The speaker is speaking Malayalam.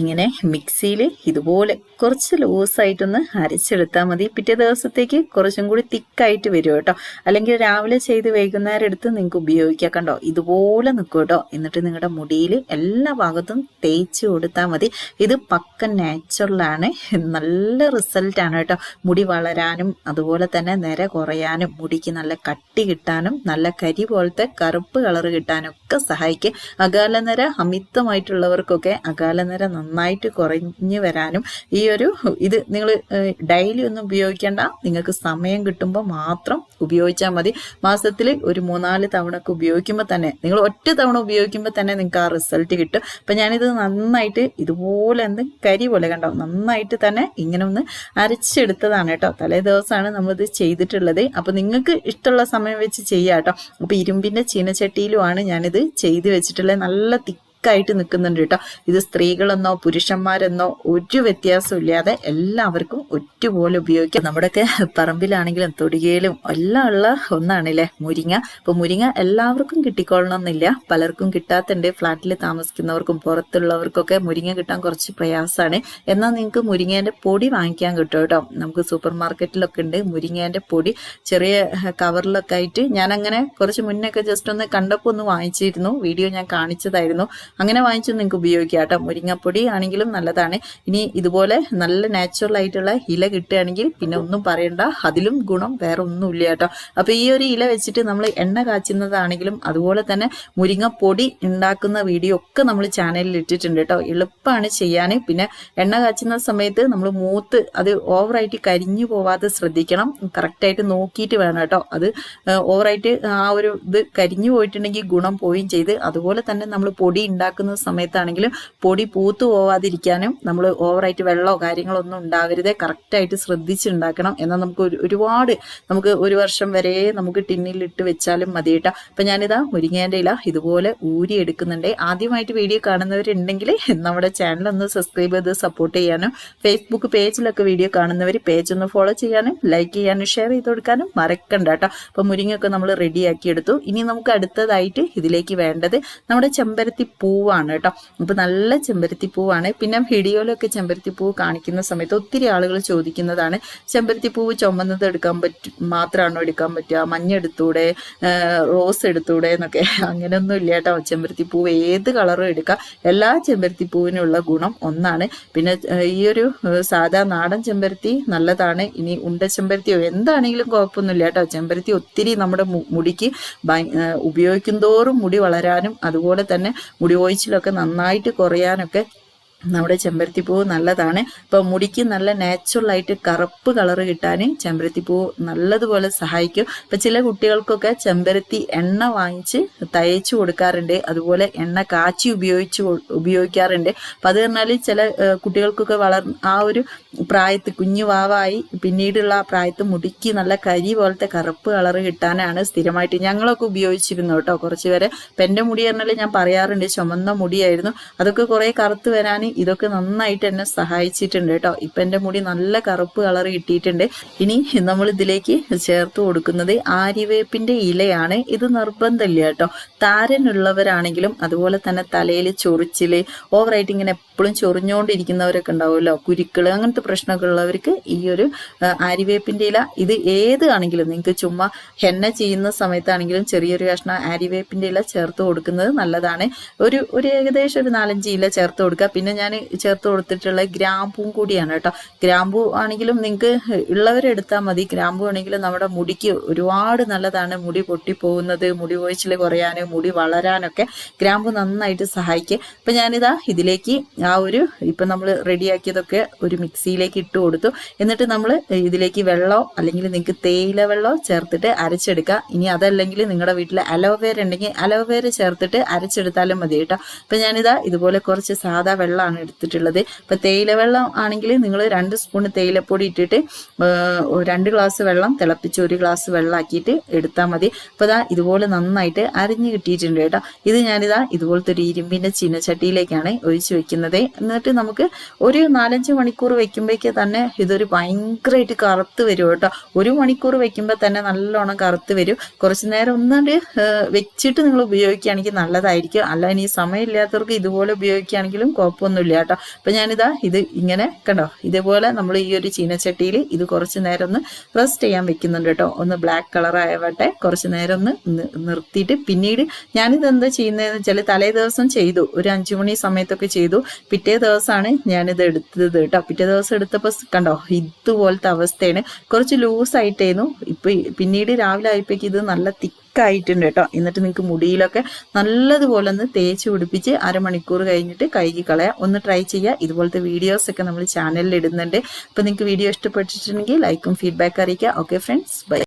ഇങ്ങനെ മിക്സിയിൽ ഇതുപോലെ കുറച്ച് ലൂസായിട്ടൊന്ന് അരച്ചെടുത്താൽ മതി. പിറ്റേ ദിവസത്തേക്ക് കുറച്ചും കൂടി തിക്കായിട്ട് വരും കേട്ടോ. അല്ലെങ്കിൽ രാവിലെ ചെയ്ത് വൈകുന്നേരം എടുത്ത് നിങ്ങൾക്ക് ഉപയോഗിക്കാം കണ്ടോ. ഇതുപോലെ നിൽക്കും കേട്ടോ. എന്നിട്ട് നിങ്ങളുടെ മുടിയിൽ എല്ലാ ഭാഗത്തും തേച്ച് കൊടുത്താൽ മതി. ഇത് പക്ക നാച്ചുറലാണ് നല്ല റിസൾട്ടാണ് കേട്ടോ. മുടി വളരാനും അതുപോലെ തന്നെ നിര കുറയാനും മുടിക്ക് നല്ല കട്ടി കിട്ടാനും നല്ല കരി പോലത്തെ കറുപ്പ് കളർ കിട്ടാനും ഒക്കെ സഹായിക്കും. അകാലനര അമിതമായിട്ടുള്ളവർക്കൊക്കെ അകാലനര നന്നായിട്ട് കുറഞ്ഞു വരാനും ഈ ഒരു ഇത് നിങ്ങൾ ഡെയിലി ഒന്നും ഉപയോഗിക്കേണ്ട. നിങ്ങൾക്ക് സമയം കിട്ടുമ്പോൾ മാത്രം ഉപയോഗിച്ചാൽ മതി. മാസത്തിൽ ഒരു മൂന്നാൽ തവണ ഉപയോഗിക്കുമ്പോൾ തന്നെ നിങ്ങൾ ഒറ്റ തവണ ഉപയോഗിക്കുമ്പോൾ തന്നെ നിങ്ങൾക്ക് ആ റിസൾട്ട് കിട്ടും. അപ്പം ഞാനിത് നന്നായിട്ട് ഇതുപോലെ എന്ത് കരി പോലെ കണ്ടോ നന്നായിട്ട് തന്നെ ഇങ്ങനെ ഒന്ന് അരച്ചെടുത്തതാണ് കേട്ടോ. തലേ ദിവസമാണ് നമ്മളിത് ചെയ്തിട്ടുള്ളത്. അപ്പം നിങ്ങൾക്ക് ഇഷ്ടമുള്ള സമയം വെച്ച് ചെയ്യാം കേട്ടോ. അപ്പം ഇരുമ്പിന്റെ ചീനച്ചട്ടിയിലുമാണ് ഞാനിത് ചെയ്ത് വെച്ചിട്ടുള്ളത്. നല്ല തിക്കായിട്ട് നിൽക്കുന്നുണ്ട് കേട്ടോ. ഇത് സ്ത്രീകളെന്നോ പുരുഷന്മാരെന്നോ ഒരു വ്യത്യാസവും ഇല്ലാതെ എല്ലാവർക്കും ഒറ്റപോലെ ഉപയോഗിക്കാം. നമ്മുടെയൊക്കെ പറമ്പിലാണെങ്കിലും തൊടികയിലും എല്ലാം ഉള്ള ഒന്നാണല്ലേ മുരിങ്ങ. അപ്പോൾ മുരിങ്ങ എല്ലാവർക്കും കിട്ടിക്കൊള്ളണം എന്നില്ല പലർക്കും കിട്ടാത്തുണ്ട്. ഫ്ലാറ്റിൽ താമസിക്കുന്നവർക്കും പുറത്തുള്ളവർക്കൊക്കെ മുരിങ്ങ കിട്ടാൻ കുറച്ച് പ്രയാസമാണ്. എന്നാൽ നിങ്ങൾക്ക് മുരിങ്ങേന്റെ പൊടി വാങ്ങിക്കാൻ കിട്ടും കേട്ടോ. നമുക്ക് സൂപ്പർ മാർക്കറ്റിലൊക്കെ ഉണ്ട് മുരിങ്ങേന്റെ പൊടി. ചെറിയ കവറിലൊക്കെ ആയിട്ട് ഞാൻ അങ്ങനെ കുറച്ച് മുന്നൊക്കെ ജസ്റ്റ് ഒന്ന് കണ്ടപ്പോൾ ഒന്ന് വാങ്ങിച്ചിരുന്നു. വീഡിയോ ഞാൻ കാണിച്ചതായിരുന്നു. അങ്ങനെ വാങ്ങിച്ചു നിങ്ങൾക്ക് ഉപയോഗിക്കാം കേട്ടോ. മുരിങ്ങപ്പൊടി ആണെങ്കിലും നല്ലതാണ്. ഇനി ഇതുപോലെ നല്ല നാച്ചുറൽ ആയിട്ടുള്ള ഇല കിട്ടുകയാണെങ്കിൽ പിന്നെ ഒന്നും പറയണ്ട. അതിലും ഗുണം വേറെ ഒന്നുമില്ല കേട്ടോ. അപ്പൊ ഈ ഒരു ഇല വെച്ചിട്ട് നമ്മൾ എണ്ണ കാച്ചുന്നതാണെങ്കിലും അതുപോലെ തന്നെ മുരിങ്ങപ്പൊടി ഉണ്ടാക്കുന്ന വീഡിയോ ഒക്കെ നമ്മൾ ചാനലിൽ ഇട്ടിട്ടുണ്ട് കേട്ടോ. എളുപ്പമാണ് ചെയ്യാൻ പിന്നെ എണ്ണ കാച്ചുന്ന സമയത്ത് നമ്മൾ മൂത്ത് അത് ഓവറായിട്ട് കരിഞ്ഞു പോവാതെ ശ്രദ്ധിക്കണം. കറക്റ്റായിട്ട് നോക്കിയിട്ട് വേണം കേട്ടോ. അത് ഓവറായിട്ട് ആ ഒരു ഇത് കരിഞ്ഞു പോയിട്ടുണ്ടെങ്കിൽ ഗുണം പോവുകയും ചെയ്ത് അതുപോലെ തന്നെ നമ്മൾ പൊടി ഉണ്ടാക്കുന്ന സമയത്താണെങ്കിലും പൊടി പൂത്തു പോവാതിരിക്കാനും നമ്മൾ ഓവറായിട്ട് വെള്ളമോ കാര്യങ്ങളോ ഒന്നും ഉണ്ടാവരുത്. കറക്റ്റായിട്ട് ശ്രദ്ധിച്ചുണ്ടാക്കണം. എന്നാൽ നമുക്ക് ഒരുപാട് നമുക്ക് ഒരു വർഷം വരെ നമുക്ക് ടിന്നിലിട്ട് വെച്ചാലും മതി കേട്ടോ അപ്പം ഞാനിതാ മുരിങ്ങേന്റെ ഇല ഇതുപോലെ ഊരി എടുക്കുന്നുണ്ട്. ആദ്യമായിട്ട് വീഡിയോ കാണുന്നവരുണ്ടെങ്കിൽ നമ്മുടെ ചാനൽ ഒന്ന് സബ്സ്ക്രൈബ് ചെയ്ത് സപ്പോർട്ട് ചെയ്യാനും ഫേസ്ബുക്ക് പേജിലൊക്കെ വീഡിയോ കാണുന്നവർ പേജ് ഒന്ന് ഫോളോ ചെയ്യാനും ലൈക്ക് ചെയ്യാനും ഷെയർ ചെയ്ത് കൊടുക്കാനും മറക്കണ്ട കേട്ടോ അപ്പം മുരിങ്ങയൊക്കെ നമ്മൾ റെഡിയാക്കി എടുത്തു. ഇനി നമുക്ക് അടുത്തതായിട്ട് ഇതിലേക്ക് വേണ്ടത് നമ്മുടെ ചെമ്പരത്തി പൂവാണ് കേട്ടോ. അപ്പോൾ നല്ല ചെമ്പരത്തി പൂവാണ്. പിന്നെ വീഡിയോയിലൊക്കെ ചെമ്പരത്തി പൂവ് കാണിക്കുന്ന സമയത്ത് ഒത്തിരി ആളുകൾ ചോദിക്കുന്നതാണ് ചെമ്പരത്തി പൂവ് ചുമന്നത് എടുക്കാൻ പറ്റും മാത്രമാണോ എടുക്കാൻ പറ്റുക? മഞ്ഞ എടുത്തൂടെ? റോസ് എടുത്തൂടെ? എന്നൊക്കെ. അങ്ങനെയൊന്നും ഇല്ല കേട്ടോ. ചെമ്പരത്തി പൂവ് ഏത് കളറും എടുക്കാം. എല്ലാ ചെമ്പരത്തി പൂവിനുള്ള ഗുണം ഒന്നാണ്. പിന്നെ ഈ ഒരു സാധാ നാടൻ ചെമ്പരത്തി നല്ലതാണ്. ഇനി ഉണ്ട ചെമ്പരത്തിയോ എന്താണെങ്കിലും കുഴപ്പമൊന്നുമില്ല കേട്ടോ. ചെമ്പരത്തി ഒത്തിരി നമ്മുടെ മുടിക്ക് ഉപയോഗിക്കും തോറും മുടി വളരാനും അതുപോലെ തന്നെ മുടി ഒഴിച്ചിലൊക്കെ നന്നായിട്ട് കുറയാനൊക്കെ നമ്മുടെ ചെമ്പരത്തിപ്പൂ നല്ലതാണ്. ഇപ്പോൾ മുടിക്ക് നല്ല നാച്ചുറലായിട്ട് കറുപ്പ് കളർ കിട്ടാൻ ചെമ്പരത്തിപ്പൂ നല്ലതുപോലെ സഹായിക്കും. ഇപ്പം ചില കുട്ടികൾക്കൊക്കെ ചെമ്പരത്തി എണ്ണ വാങ്ങിച്ച് തയ്ച്ചു കൊടുക്കാറുണ്ട്. അതുപോലെ എണ്ണ കാച്ചി ഉപയോഗിച്ച് ഉപയോഗിക്കാറുണ്ട്. അപ്പം അത് പറഞ്ഞാൽ ചില കുട്ടികൾക്കൊക്കെ വളർ ആ ഒരു പ്രായത്ത് കുഞ്ഞു വാവായി പിന്നീടുള്ള ആ പ്രായത്ത് മുടിക്ക് നല്ല കരി പോലത്തെ കറുപ്പ് കളർ കിട്ടാനാണ് സ്ഥിരമായിട്ട് ഞങ്ങളൊക്കെ ഉപയോഗിച്ചിരുന്നു കേട്ടോ കുറച്ച് പേരെ. ഇപ്പം എന്റെ മുടി പറഞ്ഞാൽ ഞാൻ പറയാറുണ്ട് ചുമന്ന മുടിയായിരുന്നു. അതൊക്കെ കുറേ കറുത്ത് വരാൻ ഇതൊക്കെ നന്നായിട്ട് എന്നെ സഹായിച്ചിട്ടുണ്ട് കേട്ടോ. ഇപ്പം എന്റെ മുടി നല്ല കറുപ്പ് കളർ കിട്ടിയിട്ടുണ്ട്. ഇനി നമ്മൾ ഇതിലേക്ക് ചേർത്ത് കൊടുക്കുന്നത് ആര്യവേപ്പിന്റെ ഇലയാണ്. ഇത് നിർബന്ധമില്ല കേട്ടോ. താരനുള്ളവരാണെങ്കിലും അതുപോലെ തന്നെ തലയിൽ ചൊറിച്ചിൽ ഓവറായിട്ട് ഇങ്ങനെ എപ്പോഴും ചൊറിഞ്ഞുകൊണ്ടിരിക്കുന്നവരൊക്കെ ഉണ്ടാവുമല്ലോ. കുരുക്കൾ അങ്ങനത്തെ പ്രശ്നമൊക്കെ ഉള്ളവർക്ക് ഈ ഒരു ആര്യവേപ്പിന്റെ ഇല ഇത് ഏത് ആണെങ്കിലും നിങ്ങൾക്ക് ചുമ്മാ ഹെന്ന ചെയ്യുന്ന സമയത്താണെങ്കിലും ചെറിയൊരു കഷ്ണം ആര്യവേപ്പിന്റെ ഇല ചേർത്ത് കൊടുക്കുന്നത് നല്ലതാണ്. ഒരു ഒരു ഏകദേശം ഒരു നാലഞ്ച് ഇല ചേർത്ത് കൊടുക്കുക. പിന്നെ ഞാൻ ചേർത്ത് കൊടുത്തിട്ടുള്ള ഗ്രാമ്പൂ കൂടിയാണ് കേട്ടോ. ഗ്രാമ്പു ആണെങ്കിലും നിങ്ങൾക്ക് ഉള്ളവരെടുത്താൽ മതി. ഗ്രാമ്പു ആണെങ്കിലും നമ്മുടെ മുടിക്ക് ഒരുപാട് നല്ലതാണ്. മുടി പൊട്ടിപ്പോകുന്നത് മുടി ഒഴിച്ചിൽ കുറയാൻ മുടി വളരാനൊക്കെ ഗ്രാമ്പു നന്നായിട്ട് സഹായിക്കും. അപ്പം ഞാനിതാ ഇതിലേക്ക് ആ ഒരു ഇപ്പം നമ്മൾ റെഡിയാക്കിയതൊക്കെ ഒരു മിക്സിയിലേക്ക് ഇട്ട് കൊടുത്തു. എന്നിട്ട് നമ്മൾ ഇതിലേക്ക് വെള്ളമോ അല്ലെങ്കിൽ നിങ്ങൾക്ക് തേയില വെള്ളമോ ചേർത്തിട്ട് അരച്ചെടുക്കുക ഇനി അതല്ലെങ്കിൽ നിങ്ങളുടെ വീട്ടിൽ അലോവേര ഉണ്ടെങ്കിൽ അലോവേര ചേർത്തിട്ട് അരച്ചെടുത്താലും മതി കേട്ടോ. അപ്പം ഞാനിതാ ഇതുപോലെ കുറച്ച് സാധാ വെള്ളമാണ് എടുത്തിട്ടുള്ളത്. ഇപ്പം തേയില വെള്ളം ആണെങ്കിൽ നിങ്ങൾ രണ്ട് സ്പൂൺ തേയിലപ്പൊടി ഇട്ടിട്ട് രണ്ട് ഗ്ലാസ് വെള്ളം തിളപ്പിച്ച് ഒരു ഗ്ലാസ് വെള്ളമാക്കിയിട്ട് എടുത്താൽ മതി. അപ്പോൾ ഇതാ ഇതുപോലെ നന്നായിട്ട് അരിഞ്ഞ് കിട്ടിയിട്ടുണ്ട് കേട്ടോ. ഇത് ഞാനിതാ ഇതുപോലത്തെ ഒരു ഇരുമ്പിന്റെ ചീനച്ചട്ടിയിലേക്കാണ് ഒഴിച്ച് വെക്കുന്നത്. എന്നിട്ട് നമുക്ക് ഒരു നാലഞ്ച് മണിക്കൂർ വെക്കുമ്പോഴേക്ക് തന്നെ ഇതൊരു ഭയങ്കരമായിട്ട് കറുത്ത് വരും കേട്ടോ. ഒരു മണിക്കൂർ വെക്കുമ്പോൾ തന്നെ നല്ലോണം കറുത്ത് വരും. കുറച്ച് നേരം ഒന്നുകൊണ്ട് വെച്ചിട്ട് നിങ്ങൾ ഉപയോഗിക്കുകയാണെങ്കിൽ നല്ലതായിരിക്കും. അല്ല ഇനി സമയമില്ലാത്തവർക്ക് ഇതുപോലെ ഉപയോഗിക്കുകയാണെങ്കിലും കുഴപ്പമൊന്നുമില്ല. ഒന്നുമില്ല കേട്ടോ. അപ്പം ഞാനിതാ ഇത് ഇങ്ങനെ കണ്ടോ? ഇതേപോലെ നമ്മൾ ഈ ഒരു ചീനച്ചട്ടിയിൽ ഇത് കുറച്ച് നേരം ഒന്ന് റെസ്റ്റ് ചെയ്യാൻ വെക്കുന്നുണ്ട് കേട്ടോ. ഒന്ന് ബ്ലാക്ക് കളർ ആയവട്ടെ കുറച്ച് നേരം ഒന്ന് നിർത്തിയിട്ട് പിന്നീട് ഞാനിത് എന്താ ചെയ്യുന്നതെന്ന് വെച്ചാൽ തലേ ദിവസം ചെയ്തു. ഒരു അഞ്ചു മണി സമയത്തൊക്കെ ചെയ്തു. പിറ്റേ ദിവസമാണ് ഞാനിത് എടുത്തത് കേട്ടോ. പിറ്റേ ദിവസം എടുത്തപ്പോൾ കണ്ടോ? ഇതുപോലത്തെ അവസ്ഥയാണ്. കുറച്ച് ലൂസായിട്ടായിരുന്നു ഇപ്പൊ ഈ- പിന്നീട് രാവിലെ ആയപ്പോഴേക്ക് ഇത് നല്ല തിക്കായിട്ടുണ്ട് കേട്ടോ. എന്നിട്ട് നിങ്ങൾക്ക് മുടിയിലൊക്കെ നല്ലതുപോലെ ഒന്ന് തേച്ച് പിടിപ്പിച്ച് അരമണിക്കൂർ കഴിഞ്ഞിട്ട് കഴുകി കളയാം. ഒന്ന് ട്രൈ ചെയ്യുക. ഇതുപോലത്തെ വീഡിയോസ് ഒക്കെ നമ്മൾ ചാനലിൽ ഇടുന്നുണ്ട്. അപ്പോൾ നിങ്ങൾക്ക് വീഡിയോ ഇഷ്ടപ്പെട്ടിട്ടുണ്ടെങ്കിൽ ലൈക്കും ഫീഡ്ബാക്ക് അറിയിക്കുക. Okay friends bye